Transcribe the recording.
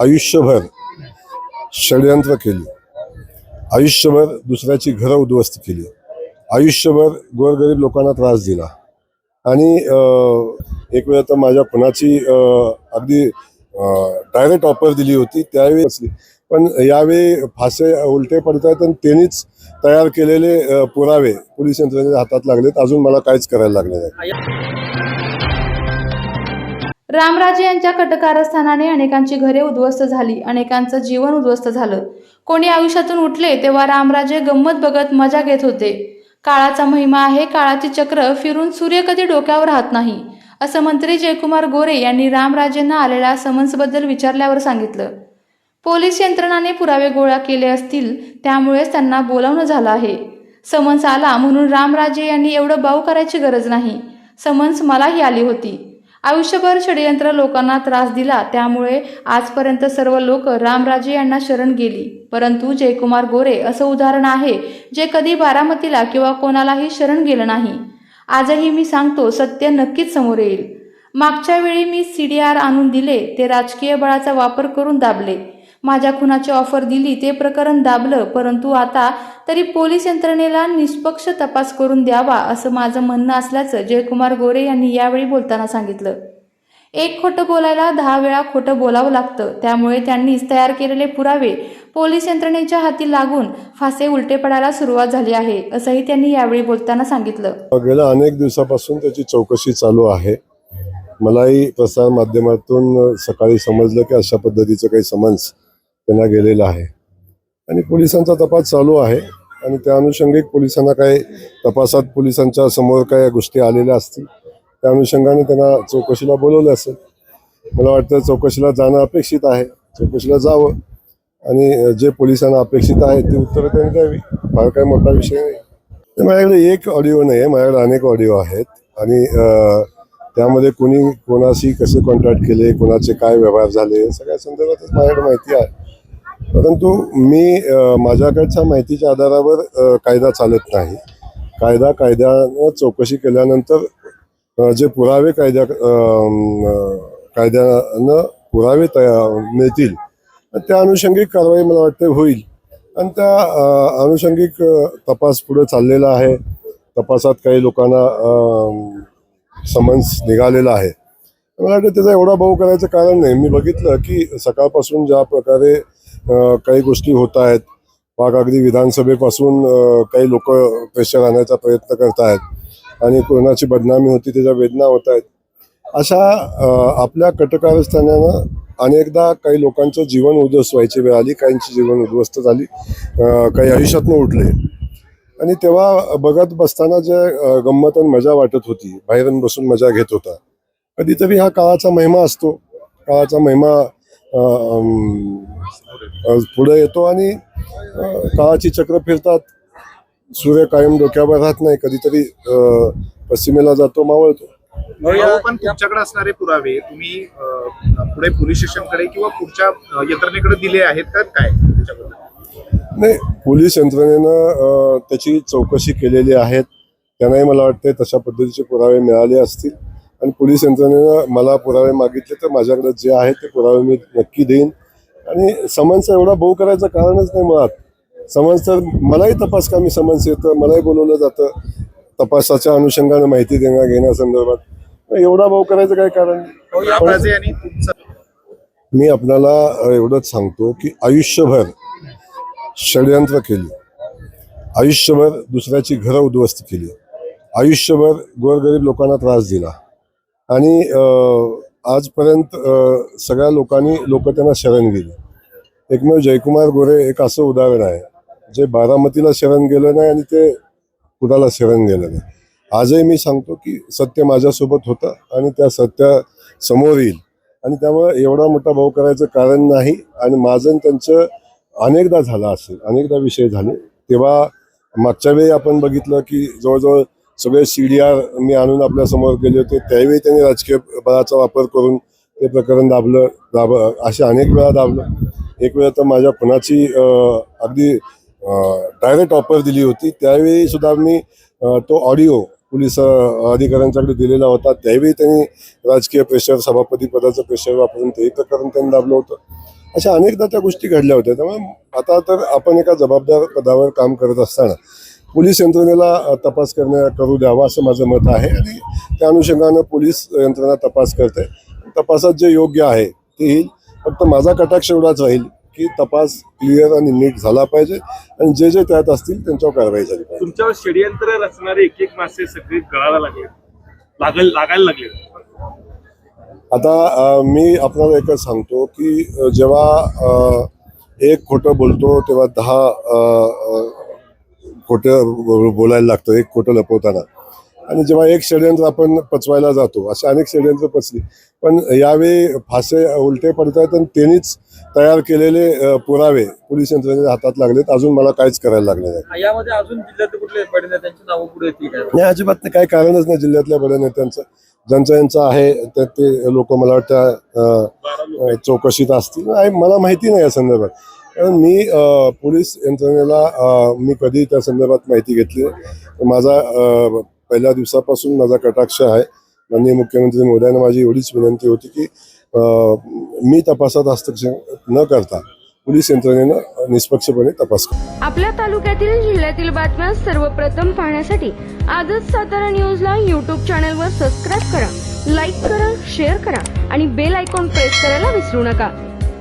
आयुष्यभर षडयंत्र केली. आयुष्यभर दुसऱ्याची घरं उद्ध्वस्त केली. आयुष्यभर गोरगरीब लोकांना त्रास दिला. आणि एक वेळ तर माझ्या खुनाची अगदी डायरेक्ट ऑफर दिली होती त्यावेळी असली. पण यावेळी फासे उलटे पडत आहेत आणि त्यांनीच तयार केलेले पुरावे पोलीस यंत्रणेच्या हातात लागलेत. अजून मला काहीच करायला लागले नाही रामराजे यांच्या कटकारस्थानाने अनेकांची घरे उद्ध्वस्त झाली. अनेकांचं जीवन उद्ध्वस्त झालं. कोणी आयुष्यातून उठले तेव्हा रामराजे गंमत बघत मजा घेत होते. काळाचा महिमा आहे काळाची चक्र फिरून सूर्य कधी डोक्यावर राहत नाही असं मंत्री जयकुमार गोरे यांनी रामराजेंना आलेल्या समन्सबद्दल विचारल्यावर सांगितलं. पोलीस यंत्रणाने पुरावे गोळा केले असतील त्यामुळेच त्यांना बोलावणं झालं आहे. समन्स आला म्हणून रामराजे यांनी एवढं बाऊ करायची गरज नाही. समन्स मलाही आली होती. आयुष्यभर षडयंत्र लोकांना त्रास दिला त्यामुळे आजपर्यंत सर्व लोक रामराजे यांना शरण गेली. परंतु जयकुमार गोरे असं उदाहरण आहे जे कधी बारामतीला किंवा कोणालाही शरण गेलं नाही. आजही मी सांगतो सत्य नक्कीच समोर येईल. मागच्या वेळी मी सी डी आर आणून दिले ते राजकीय बळाचा वापर करून दाबले. माझ्या खुनाची ऑफर दिली ते प्रकरण दाबलं परंतु आता तरी पोलीस यंत्रणेला निष्पक्ष तपास करून द्यावा असं माझं म्हणणं असल्याचं जयकुमार गोरे यांनी यावेळी बोलताना सांगितलं. एक खोटं बोलायला दहा वेळा खोटं बोलावं लागतं त्यामुळे त्यांनीच तयार केलेले पुरावे पोलीस यंत्रणेच्या हाती लागून फासे उलटे पडायला सुरुवात झाली आहे असंही त्यांनी यावेळी बोलताना सांगितलं. गेल्या अनेक दिवसापासून त्याची चौकशी चालू आहे. मलाही प्रसार माध्यमातून सकाळी समजलं की अशा पद्धतीचं काही समन्स त्यांना गेलेला आहे. आणि पोलिसांचा तपास चालू आहे. आणि त्या अनुषंगिक पोलिसांना काही तपासात पोलिसांच्या समोर काही गोष्टी आलेल्या असतील त्या अनुषंगाने त्यांना चौकशीला बोलवलं असेल. मला वाटतं चौकशीला जाणं अपेक्षित आहे. चौकशीला जावं. आणि जे पोलिसांना अपेक्षित आहे ती उत्तरं त्यांनी द्यावी. फार काही मोठा विषय नाही. माझ्याकडे एक ऑडिओ नाही आहे माझ्याकडे अनेक ऑडिओ आहेत. आणि त्यामध्ये कोणी कोणाशी कसे कॉन्टॅक्ट केले कोणाचे काय व्यवहार झाले सगळ्या संदर्भातच माझ्याकडे माहिती आहे. परंतु मी माझ्याकडच्या माहितीच्या आधारावर कायदा चालत नाही. कायदा कायद्यानं चौकशी केल्यानंतर जे पुरावे कायद्या कायद्यानं पुरावे तया मिळतील त्या अनुषंगिक कारवाई मला वाटते होईल. आणि त्या अनुषंगिक तपास पुढे चाललेला आहे. तपासात काही लोकांना समन्स निघालेला आहे. मला वाटतं त्याचा एवढा भाऊ करायचं कारण नाही. मी बघितलं की सकाळपासून ज्या प्रकारे काही गोष्टी होत आहेत. मग अगदी विधानसभेपासून काही लोक प्रेशर आणायचा प्रयत्न करत आहेत. आणि कोरोनाची बदनामी होती त्याच्या वेदना होत आहेत. अशा आपल्या कटकारस्थानानं अनेकदा काही लोकांचं जीवन उद्ध्वस्त व्हायची वेळ आली काहींची जीवन उद्ध्वस्त झाली काही आयुष्यातनं उठले. आणि तेव्हा बघत बसताना जे गंमत आणि मजा वाटत होती बाहेरून बसून मजा घेत होता. कधीतरी हा काळाचा महिमा असतो. काळाचा महिमा पुढे येतो आणि काळाची चक्र फिरतात. सूर्य कायम डोक्यावर राहत नाही कधीतरी पश्चिमेला जातो मावळतो. पण तुमच्याकडे असणारे पुरावे तुम्ही पुढे पोलीस स्टेशनकडे किंवा पुढच्या यंत्रणेकडे दिले आहेत का? काय त्याच्याबद्दल नाही पोलीस यंत्रणेनं त्याची चौकशी केलेली आहेत. त्यांनाही मला वाटते तशा पद्धतीचे पुरावे मिळाले असतील. आणि पोलीस यंत्रणेनं मला पुरावे मागितले तर माझ्याकडे जे आहे ते पुरावे मी नक्की देईन. आणि समन्स एवढा भाऊ करायचं कारणच नाही मुळात. समन्स तर मलाही तपास कामी समन्स येतं मलाही बोलवलं जातं. तपासाच्या अनुषंगानं माहिती देण्या घेण्यासंदर्भात एवढा भाऊ करायचं काय कारण? मी आपणाला अ, एवढंच सांगतो की आयुष्यभर षडयंत्र केली. आयुष्यभर दुसऱ्याची घरं उद्ध्वस्त केली. आयुष्यभर गोरगरीब लोकांना त्रास दिला. आणि आजपर्यंत सगळ्या लोकांनी लोक त्यांना शरण गेली एकमेव जयकुमार गोरे एक असं उदाहरण आहे. जे बारामतीला शरण गेलं नाही आणि ते कुणाला शरण गेलं नाही. आजही मी सांगतो की सत्य माझ्यासोबत होतं आणि त्या सत्या समोर येईल. आणि त्यामुळे एवढा मोठा भाऊ करायचं कारण नाही आणि माझं त्यांचं अनेकदा झालं असेल अनेकदा विषय झाले. तेव्हा मागच्या वेळी आपण बघितलं की जवळजवळ सगळे सी डी आर मी आणून आपल्यासमोर गेले होते. त्यावेळी त्यांनी राजकीय बळाचा वापर करून ते प्रकरण दाबलं दाब असे अनेक वेळा दाबलं. एक वेळा तर माझ्या खुनाची अगदी डायरेक्ट ऑफर दिली होती. त्यावेळी सुद्धा मी तो ऑडिओ पोलीस अधिकाऱ्यांच्याकडे दिलेला होता. त्यावेळी त्यांनी राजकीय प्रेशर सभापती पदाचं प्रेशर वापरून तेही प्रकरण त्यांनी दाबलं होतं. अशा अनेकदा त्या गोष्टी घडल्या होत्या. त्यामुळे आता तर आपण एका जबाबदार पदावर काम करत असताना पोलीस यंत्रणेला तपास करण्या करू द्यावा असं माझं मत आहे आणि त्या अनुषंगानं पोलीस यंत्रणा तपास करते. तपासात जे योग्य आहे ते येईल. फक्त माझा कटाक्ष एवढाच राहील की तपास क्लिअर आणि नीट झाला पाहिजे आणि जे जे त्यात असतील त्यांच्यावर कारवाई झाली पाहिजे. तुमच्यावर षडयंत्र रचणारे एक एक मासे सगळे गळायला लागले. लागल लागायला लागले. आता मी आपल्याला एकच सांगतो की जेव्हा एक खोटं बोलतो तेव्हा दहा खोटं बोलायला लागतं एक खोटं लपवताना. आणि जेव्हा एक षडयंत्र आपण पचवायला जातो असे अनेक षडयंत्र पचली. पण यावेळी फासे उलटे पडत आहेत आणि त्यांनीच तयार केलेले पुरावे पोलीस यंत्रणेच्या हातात लागलेत. अजून मला काहीच करायला लागले नाही. यामध्ये अजून कुठले बडे नेत्यांची नावं पुढे येतील काय? नाही अजिबात नाही. काही कारणच नाही जिल्ह्यातल्या बड्या नेत्यांचं. ज्यांचं यांचं आहे तर ते लोक मला वाटतं चौकशीत असतील. मला माहिती नाही या संदर्भात. मी पोलीस यंत्रणेला मी कधी त्या संदर्भात माहिती घेतली माझा पहिल्या दिवसापासून माझा कटाक्ष आहे. माननीय मुख्यमंत्री मोदयांना माझी एवढीच विनंती होती की मी तपासात हस्तक्षेप न करता पोलीस यंत्रणेनं निष्पक्षपणे तपास कर. आपल्या तालुक्यातील जिल्ह्यातील बातम्या सर्वप्रथम पाहण्यासाठी आजच सातारा न्यूजला यूट्यूब चॅनलवर सबस्क्राईब करा लाईक करा शेअर करा आणि बेल आयकॉन प्रेस करायला विसरू नका.